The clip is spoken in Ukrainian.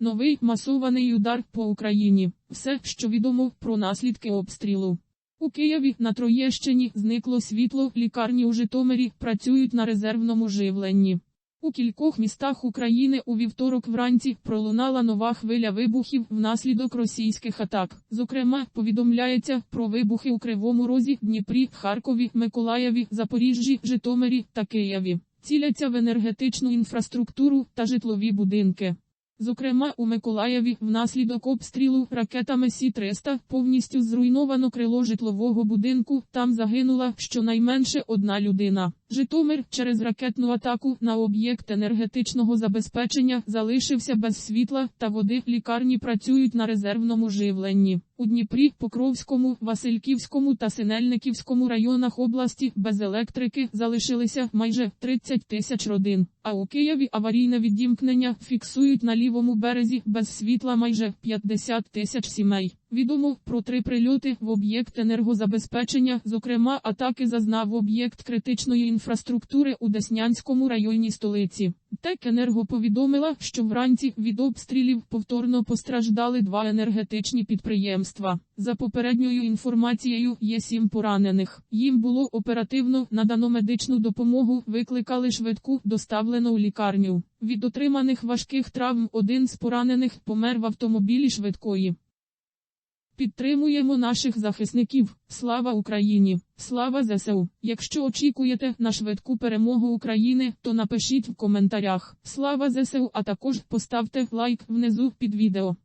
Новий масований удар по Україні. Все, що відомо про наслідки обстрілу. У Києві на Троєщині зникло світло, лікарні у Житомирі працюють на резервному живленні. У кількох містах України у вівторок вранці пролунала нова хвиля вибухів внаслідок російських атак. Зокрема, повідомляється про вибухи у Кривому Розі, Дніпрі, Харкові, Миколаєві, Запоріжжі, Житомирі та Києві. Ціляться в енергетичну інфраструктуру та житлові будинки. Зокрема, у Миколаєві внаслідок обстрілу ракетами Сі-300 повністю зруйновано крило житлового будинку, там загинула щонайменше одна людина. Житомир через ракетну атаку на об'єкт енергетичного забезпечення залишився без світла та води. Лікарні працюють на резервному живленні. У Дніпрі, Покровському, Васильківському та Синельниківському районах області без електрики залишилися майже 30 тисяч родин. А у Києві аварійне відімкнення фіксують на лівому березі без світла майже 50 тисяч сімей. Відомо про три прильоти в об'єкт енергозабезпечення, зокрема атаки зазнав об'єкт критичної інфраструктури у Деснянському районі столиці. Текенерго повідомила, що вранці від обстрілів повторно постраждали два енергетичні підприємства. За попередньою інформацією, є сім поранених. Їм було оперативно надано медичну допомогу, викликали швидку, доставлено у лікарню. Від отриманих важких травм один з поранених помер в автомобілі швидкої. Підтримуємо наших захисників. Слава Україні! Слава ЗСУ! Якщо очікуєте на швидку перемогу України, то напишіть в коментарях. Слава ЗСУ, а також поставте лайк внизу під відео.